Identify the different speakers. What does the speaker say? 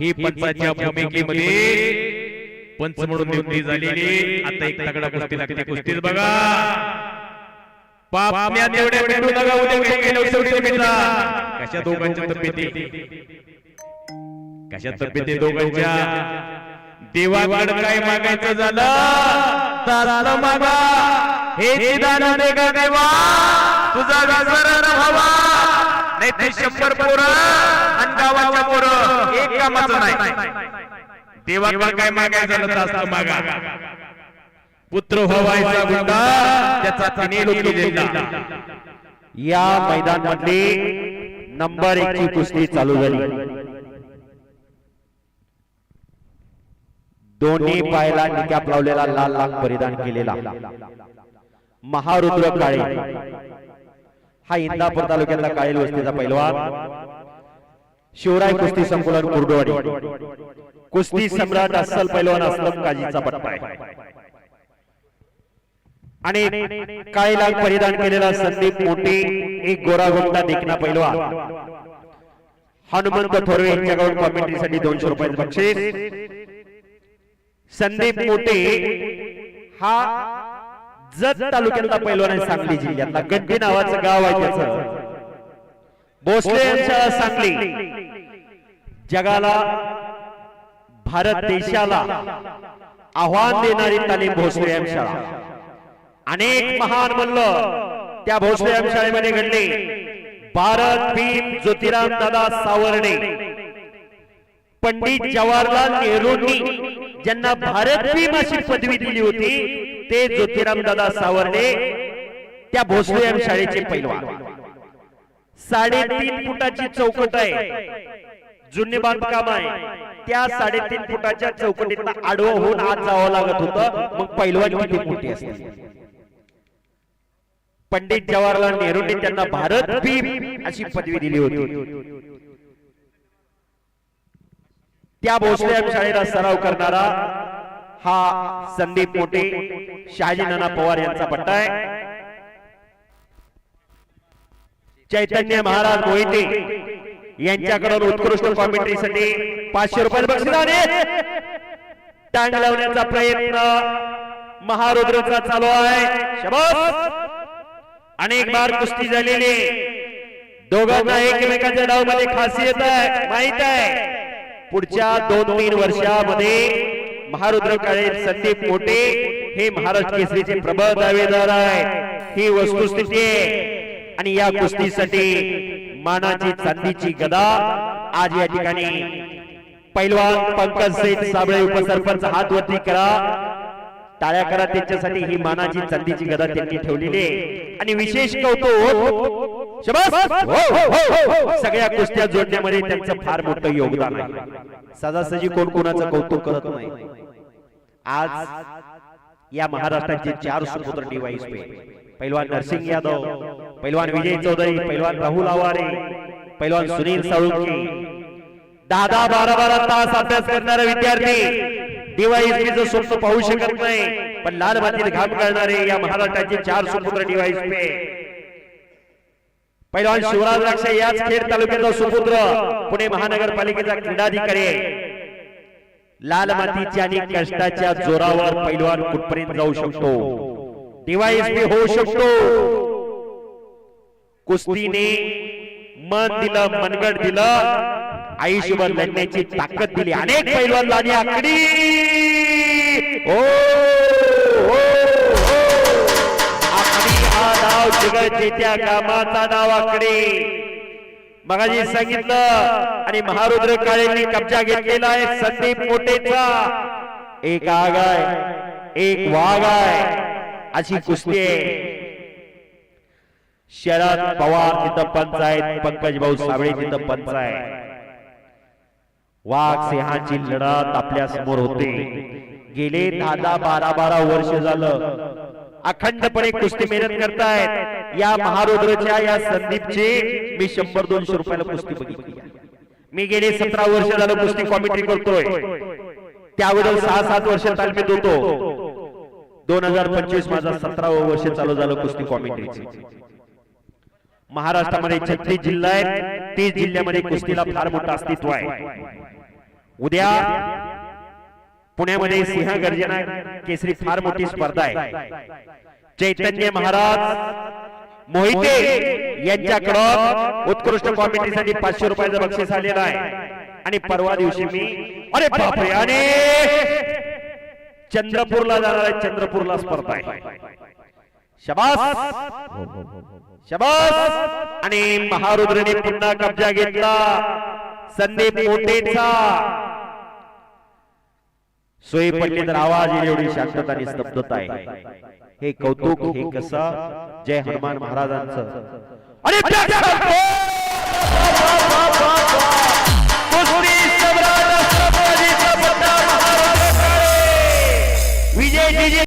Speaker 1: ही पंचाच्या भूमिकेमध्ये पंच म्हणून नियुक्ती झालेली. आता एक तगडा कुस्ती लागते कुस्तीच बघा. पापण्या तेवढ्या भेटू नका उद्या काही गेल्या शेवटी मित्रा कशा दोघांच्या तब्येती? कशा तब्येती दोघांच्या? देवाकड काय मागायचं झालं? तर मागा. हे दान दे गा देवा. तुझा गजर व्हावा नाही ते शंभर पोरं आणि गावाच्या पोरं एक कामाचं नाही देवाकडे काय मागायचं असतं मागा. पुत्र व्हावायचा गुंडा त्याचा तिने
Speaker 2: या मैदान मधली नंबर एक ची कुस्ती चालू झाली. दोन्ही पायाला निकाप लावलेला लाल लाल परिधान केलेला. महारुद्र काळे. हा इंदापूर तालुक्यातला काळेल वस्तीचा पैलवान. शिवराय कुस्ती संकुलन कुर्डवाडी. कुस्ती सम्राट अस्सल पैलवान असलम काजीचा पट्टा आहे. आणि काळीला परिधान केलेला संदीप मोठे एक गोरा गोंडा देखना पैलवा हनुमंत थोरवे यांच्याकडून कॉमेंट्रीसाठी दोनशे रुपयाचे बक्षीस. संदीप मोठे हा जत तालुक्यातला पैलवान आहे सांगली जिल्ह्यातला. गड्डी नावाचं गाव आहे त्याचं. भोसले यांच्या सांगली. जगाला भारत देशाला आव्हान देणारी तालीम भोसले यांच्या. अनेक महान मल्ल त्या भोसले शाळेमध्ये घडले. भारत भीम ज्योतिराम दादा सावर्डे पंडित जवाहरलाल नेहरूंनी ज्यांना भारत भीम अशी पदवी दिली होती ते ज्योतिराम दादा सावर्डे त्या भोसले शाळेचे पैलवान. साडेतीन फुटाची चौकट आहे. जुने बांधकाम आहे. त्या साडेतीन फुटाच्या चौकटीत आडवं होऊन आत जावं लागत होतं. मग पैलवान किती मोठी असते पंडित जवाहरलाल नेहरूंनी त्यांना भारत भीम अशी पदवी दिली होती. त्या भोसले शाळेला सराव करणारा हा संदीप मोठे शहाजी नाना पवार यांचा पट्टा आहे. चैतन्य महाराज मोहिते यांच्याकडून उत्कृष्ट कॉमेंट्रीसाठी पाचशे रुपये बक्षिसाने टांग लावण्याचा प्रयत्न महारुद्रचा चालू आहे. शबास! अनेक बार कुस्ती झालेली दोघांना एकमेकांच्या डावमध्ये खासियत आहे माहीत आहे. पुढच्या दोन तीन वर्षामध्ये महारुद्र काळे संदीप मोठे हे महाराज केसरीचे प्रबळ दावेदार आहे ही वस्तुस्थिती आहे. आणि या कुस्तीसाठी मानाची चांदीची गदा आज या ठिकाणी पैलवान पंकज सेठ साबळे उपसरपंच हात वरती करा. टाळ्या करा त्यांच्यासाठी ही मानाची चांदीची गदा त्यांनी ठेवलेली आहे. आणि विशेष कौतुक हो, हो, हो, हो. सगळ्या कुस्त्या जोडण्यामध्ये त्यांचं फार मोठं योगदान आहे. सजासजी कोण कोणाचं कौतुक करत नाही. आज या महाराष्ट्राचे चार सुपुत्र डिवाइस पैलवान नरसिंग यादव पैलवान विजय चौधरी पैलवान राहुल आवारे पैलवान सुनील साळुंके दहा दहा बारा बारा तास अभ्यास करणारे विद्यार्थी डिवाइस स्वप्न पाहू शकत नाही पण लाल मातीत घाम करणारे या महाराष्ट्राचे चार सुपुत्र डिवाइस पैलवान शिवराज राक्षे याच खेड तालुक्याचा सुपुत्र पुणे महानगरपालिकेचा क्रीडाधिकारी आहे. लाल मातीच्या आणि कष्टाच्या जोरावर पैलवान कुठपर्यंत जाऊ शकतो? डिवाइस होऊ शकतो. कुस्तीने मन दिलं मनगट दिलं. आयुष्यभर लढण्याची ताकद दिली. अनेक पैलवान आणि आकडी ओ. आकडी हा नाव जगाचे त्या कामाचा नाव आकडी मगाजी सांगितलं आणि महारुद्र काळेंनी कब्जा घेतलेला आहे संदीप मोठेचा एक आग आहे एक वाघ आहे अशी कुस्ती आहे. शरद पवार तिथं पंच आहेत पंकज भाऊ साबळे तिथं पंच आहे वाघ सिंहाची लढत आपल्यासमोर होते. गेले दहा दहा बारा बारा वर्ष झालं. अखंडपणे कुस्ती मेहनत करतायत. या महारुद्रच्या या संदीपचे मी शंभर दोनशे रुपयाला कुस्ती बघितली. मी गेले सतरा वर्ष झालं कुस्ती कॉमेंट्री करतोय. त्याबद्दल सहा सात वर्ष तालमीत होतो. दोन हजार पंचवीस माझा सतरावं वर्ष चालू झालं कुस्ती कॉमेंट्रीचे महाराष्ट्रामध्ये छत्तीस जिल्हा आहेत. तीस जिल्ह्यामध्ये कुस्तीला फार मोठं अस्तित्व आहे. उद्या पुण्यामध्ये सिंह गर्जना केसरी फार मोठी स्पर्धा आहे. चैतन्य महाराज मोहिते यांच्याकडं उत्कृष्ट कॉमेंट्रीसाठी पाचशे रुपयाचं बक्षीस आलेलं आहे. आणि परवा दिवशी मी अरे बापरे आणि चंद्रपूरला जाणार आहे चंद्रपूरला स्पर्धा आहे. शबास! शबास! आणि महारुद्रने पुन्हा कब्जा घेतला. संदीप मोठेचा सोयी पडली तर आवाज येईल एवढी शांतता आणि स्तब्धता आहे. हे कौतुक हे कसं? जय हनुमान महाराजांचं. आणि